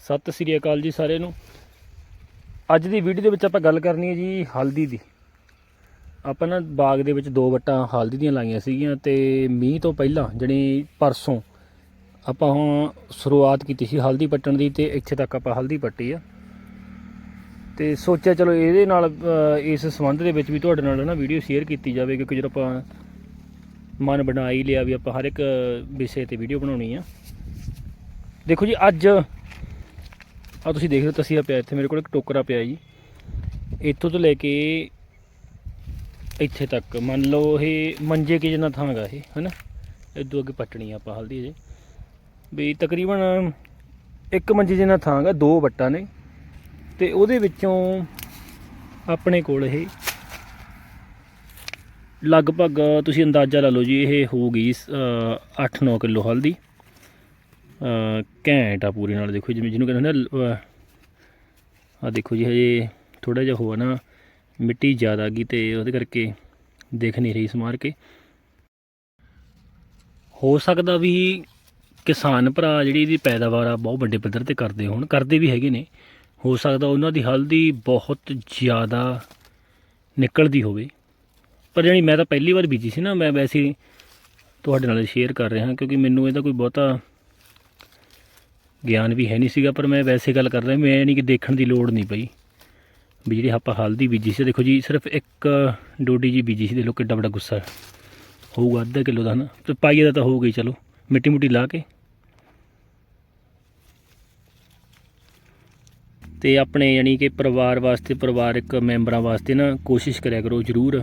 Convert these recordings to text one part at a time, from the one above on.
ਸਤਿ ਸ੍ਰੀ ਅਕਾਲ ਜੀ ਸਾਰਿਆਂ ਨੂੰ। ਅੱਜ ਦੀ ਵੀਡੀਓ ਦੇ ਵਿੱਚ ਆਪਾਂ ਗੱਲ ਕਰਨੀ ਹੈ ਜੀ ਹਲਦੀ ਦੀ। ਆਪਾਂ ਨਾ ਬਾਗ ਦੇ ਵਿੱਚ ਦੋ ਵੱਟਾਂ ਹਲਦੀ ਦੀਆਂ ਲਾਈਆਂ ਸੀਗੀਆਂ ਤੇ ਮੀਂਹ ਤੋਂ ਪਹਿਲਾਂ ਜਿਹੜੀ ਪਰਸੋਂ, ਆਪਾਂ ਹੁਣ ਸ਼ੁਰੂਆਤ ਕੀਤੀ ਸੀ ਹਲਦੀ ਪੱਟਣ ਦੀ ਤੇ ਇੱਥੇ ਤੱਕ ਆਪਾਂ ਹਲਦੀ ਪੱਟੀ ਆ। ਤੇ ਸੋਚਿਆ ਚਲੋ ਇਹਦੇ ਨਾਲ ਇਸ ਸੰਬੰਧ ਦੇ ਵਿੱਚ ਵੀ ਤੁਹਾਡੇ ਨਾਲ ਨਾ ਵੀਡੀਓ ਸ਼ੇਅਰ ਕੀਤੀ ਜਾਵੇ, ਕਿਉਂਕਿ ਜਦੋਂ ਆਪਾਂ ਮਨ ਬਣਾ ਹੀ ਲਿਆ ਵੀ ਆਪਾਂ ਹਰ ਇੱਕ ਵਿਸ਼ੇ ਤੇ ਵੀਡੀਓ ਬਣਾਉਣੀ ਆ। ਦੇਖੋ ਜੀ, ਅੱਜ ਆ ਤੁਸੀਂ ਦੇਖ ਰਹੇ ਹੋ ਤਸੀਆ ਪਿਆ ਇੱਥੇ, ਮੇਰੇ ਕੋਲ ਇੱਕ ਟੋਕਰਾ ਪਿਆ ਜੀ। ਇੱਥੋਂ ਤੋਂ ਲੈ ਕੇ ਇੱਥੇ ਤੱਕ, ਮੰਨ ਲਓ ਇਹ ਮੰਜੇ ਕੇ ਜਿੰਨਾ ਥਾਂ ਹੈਗਾ ਇਹ, ਹਨਾ? ਇਦੋਂ ਅੱਗੇ ਪੱਟਣੀ ਆਪਾਂ ਹਲਦੀ ਜੇ ਵੀ ਤਕਰੀਬਨ ਇੱਕ ਮੰਜੇ ਜਿੰਨਾ ਥਾਂ ਹੈਗਾ ਦੋ ਵੱਟਾਂ ਨੇ। ਤੇ ਉਹਦੇ ਵਿੱਚੋਂ ਆਪਣੇ ਕੋਲ ਇਹ ਲਗਭਗ ਤੁਸੀਂ ਅੰਦਾਜ਼ਾ ਲਾ ਲਓ ਜੀ, ਇਹ ਹੋਊਗੀ 8-9 ਕਿਲੋ ਹਲਦੀ। ਘੈਂਟ ਆ ਪੂਰੀ ਨਾਲ, ਦੇਖੋ ਜਿਵੇਂ ਜਿਹਨੂੰ ਕਹਿੰਦੇ ਨੇ ਆ ਦੇਖੋ ਜੀ, ਹਜੇ ਥੋੜਾ ਜਿਹਾ ਹੋਆ ਨਾ, ਮਿੱਟੀ ਜ਼ਿਆਦਾ ਗਈ ਤੇ ਉਹਦੇ ਕਰਕੇ ਦਿਖ ਨਹੀਂ ਰਹੀ ਸਮਾਰ ਕੇ। ਹੋ ਸਕਦਾ ਵੀ ਕਿਸਾਨ ਭਰਾ ਜਿਹੜੀ ਇਹਦੀ ਪੈਦਾਵਾਰ ਆ, ਬਹੁਤ ਵੱਡੇ ਪੱਧਰ ਤੇ ਕਰਦੇ ਹੋਣ, ਕਰਦੇ ਵੀ ਹੈਗੇ ਨੇ। ਹੋ ਸਕਦਾ ਉਹਨਾਂ ਦੀ ਹਲਦੀ ਬਹੁਤ ਜ਼ਿਆਦਾ ਨਿਕਲਦੀ ਹੋਵੇ। ਪਰ ਜਾਣੀ ਮੈਂ ਤਾਂ ਪਹਿਲੀ ਵਾਰ ਬੀਜੀ ਸੀ ਨਾ, ਮੈਂ ਵੈਸੇ ਤੁਹਾਡੇ ਨਾਲ ਸ਼ੇਅਰ ਕਰ ਰਿਹਾ, ਕਿਉਂਕਿ ਮੈਨੂੰ ਇਹਦਾ ਕੋਈ ਬਹੁਤਾ ਗਿਆਨ ਵੀ ਹੈ ਨਹੀਂ ਸੀਗਾ, ਪਰ ਮੈਂ ਵੈਸੇ ਗੱਲ ਕਰ ਰਿਹਾ, ਮੈਂ ਨਹੀਂ ਕਿ ਦੇਖਣ ਦੀ ਲੋੜ ਨਹੀਂ ਪਈ। ਵੀ ਜਿਹੜੀ ਆਪਾਂ ਹਲਦੀ ਬੀਜੀ ਸੀ, ਦੇਖੋ ਜੀ, ਸਿਰਫ ਇੱਕ ਡੋਡੀ ਜੀ ਬੀਜੀ ਸੀ, ਦੇਖ ਲਓ ਕਿੱਡਾ ਵੱਡਾ ਗੁੱਸਾ ਹੋਊਗਾ ਅੱਧਾ ਕਿਲੋ ਦਾ ਨਾ ਤੇ ਪਾਈਏ ਦਾ ਤਾਂ ਹੋਊਗਾ ਹੀ, ਚਲੋ ਮਿੱਟੀ ਮੁੱਟੀ ਲਾ ਕੇ। ਤੇ ਆਪਣੇ ਯਾਨੀ ਕਿ ਪਰਿਵਾਰ ਵਾਸਤੇ, ਪਰਿਵਾਰਕ ਮੈਂਬਰਾਂ ਵਾਸਤੇ ਨਾ ਕੋਸ਼ਿਸ਼ ਕਰਿਆ ਕਰੋ, ਜ਼ਰੂਰ।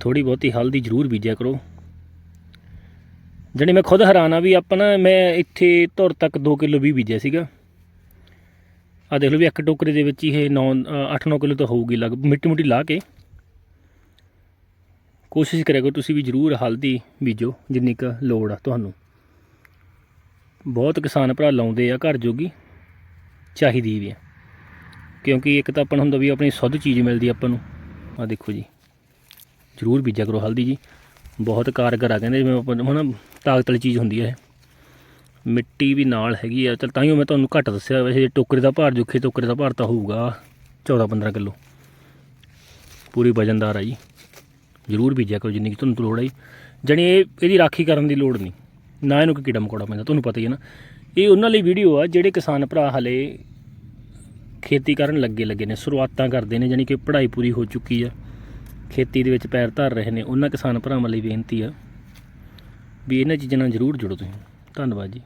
ਥੋੜੀ ਬਹੁਤੀ ਹਲਦੀ ਜ਼ਰੂਰ ਬੀਜਿਆ ਕਰੋ। ਜਣੀ ਮੈਂ ਖੁਦ ਹੈਰਾਨ ਆ ਵੀ ਆਪਾਂ ਨਾ ਮੈਂ ਇੱਥੇ ਧੁਰ ਤੱਕ 2 ਕਿਲੋ ਵੀ ਬੀਜਿਆ ਸੀਗਾ। ਆ ਦੇਖ ਲਓ ਵੀ ਇੱਕ ਟੋਕਰੇ ਦੇ ਵਿੱਚ ਹੀ ਇਹ 9 8-9 ਕਿਲੋ ਤਾਂ ਹੋਊਗੀ ਲਗ, ਮਿੱਟੀ ਮੁੱਟੀ ਲਾ ਕੇ। ਕੋਸ਼ਿਸ਼ ਕਰਿਆ ਕਰੋ ਤੁਸੀਂ ਵੀ ਜ਼ਰੂਰ ਹਲਦੀ ਬੀਜੋ, ਜਿੰਨੀ ਕੁ ਲੋੜ ਆ ਤੁਹਾਨੂੰ। ਬਹੁਤ ਕਿਸਾਨ ਭਰਾ ਲਾਉਂਦੇ ਆ ਘਰ ਜੋਗੀ, ਚਾਹੀਦੀ ਵੀ ਆ। ਕਿਉਂਕਿ ਇੱਕ ਤਾਂ ਆਪਾਂ ਨੂੰ ਹੁੰਦਾ ਵੀ ਆਪਣੀ ਸ਼ੁੱਧ ਚੀਜ਼ ਮਿਲਦੀ ਆਪਾਂ ਨੂੰ। ਆ ਦੇਖੋ ਜੀ। ਜ਼ਰੂਰ ਬੀਜਿਆ ਕਰੋ ਹਲਦੀ ਜੀ। ਬਹੁਤ ਕਾਰਗਰ ਆ, ਕਹਿੰਦੇ ਜਿਵੇਂ ਆਪਾਂ ਤਾਕਤ ਵਾਲੀ ਚੀਜ਼ ਹੁੰਦੀ ਹੈ ਇਹ। ਮਿੱਟੀ ਵੀ ਨਾਲ ਹੈਗੀ ਆ, ਚਲ ਤਾਂ ਹੀ ਮੈਂ ਤੁਹਾਨੂੰ ਘੱਟ ਦੱਸਿਆ, ਵੈਸੇ ਟੋਕਰੇ ਦਾ ਭਾਰ ਜੁਖੇ ਟੋਕਰੇ ਦਾ ਭਾਰ ਤਾਂ ਹੋਊਗਾ 14-15 ਕਿਲੋ। ਪੂਰੀ ਵਜਨਦਾਰ ਆ ਜੀ। ਜ਼ਰੂਰ ਬੀਜਿਆ ਕਰੋ, ਜਿੰਨੀ ਕਿ ਤੁਹਾਨੂੰ ਲੋੜ ਹੈ ਜਣੀ ਇਹ, ਇਹਦੀ ਰਾਖੀ ਕਰਨ ਦੀ ਲੋੜ ਨਹੀਂ। ਨਾ ਇਹਨੂੰ ਕੋਈ ਕੀੜਾ ਮਕੌੜਾ ਪੈਂਦਾ, ਤੁਹਾਨੂੰ ਪਤਾ ਹੀ ਹੈ ਨਾ। ਇਹ ਉਹਨਾਂ ਲਈ ਵੀਡੀਓ ਆ, ਜਿਹੜੇ ਕਿਸਾਨ ਭਰਾ ਹਲੇ ਖੇਤੀ ਕਰਨ ਲੱਗੇ ਲੱਗੇ ਨੇ, ਸ਼ੁਰੂਆਤਾਂ ਕਰਦੇ ਨੇ, ਜਾਣੀ ਕਿ ਪੜ੍ਹਾਈ ਪੂਰੀ ਹੋ ਚੁੱਕੀ ਆ। ਖੇਤੀ ਦੇ ਵਿੱਚ ਪੈਰ ਧਰ ਰਹੇ ਨੇ, ਉਹਨਾਂ ਕਿਸਾਨ ਭਰਾਵਾਂ ਲਈ ਬੇਨਤੀ ਆ ਵੀ ਇਹਨਾਂ ਚੀਜ਼ਾਂ ਨਾਲ ਜ਼ਰੂਰ ਜੁੜੋ ਤੁਸੀਂ। ਧੰਨਵਾਦ ਜੀ।